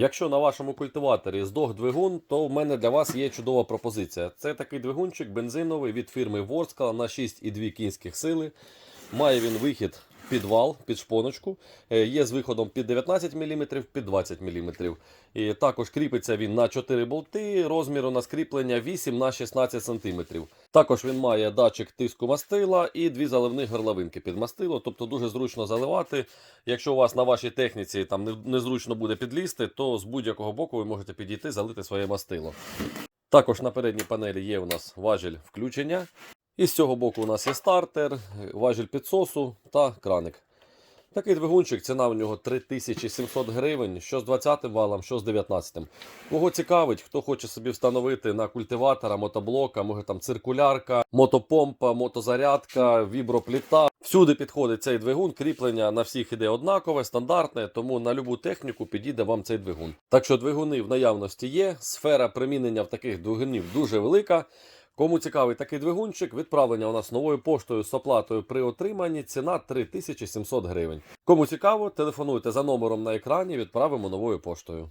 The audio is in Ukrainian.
Якщо на вашому культиваторі здох двигун, то в мене для вас є чудова пропозиція. Це такий двигунчик бензиновий від фірми Ворскла на 6,2 кінських сили. Має він вихід під вал, під шпоночку. Е, Є з виходом під 19 мм, під 20 мм. І також кріпиться він на 4 болти, розміру на скріплення 8 на 16 см. Також він має датчик тиску мастила і дві заливних горловинки під мастило, тобто дуже зручно заливати. Якщо у вас на вашій техніці там незручно буде підлізти, то з будь-якого боку ви можете підійти, залити своє мастило. Також на передній панелі є у нас важіль включення. І з цього боку у нас є стартер, важіль підсосу та краник. Такий двигунчик, ціна у нього 3700 гривень, що з 20 валом, що з 19. Кого цікавить, хто хоче собі встановити на культиватора, мотоблока, може там циркулярка, мотопомпа, мотозарядка, вібропліта. Всюди підходить цей двигун, кріплення на всіх іде однакове, стандартне, тому на любу техніку підійде вам цей двигун. Так що двигуни в наявності є, сфера примінення в таких двигунів дуже велика. Кому цікавий такий двигунчик, відправлення у нас новою поштою з оплатою при отриманні ціна 3700 гривень. Кому цікаво, телефонуйте за номером на екрані, відправимо новою поштою.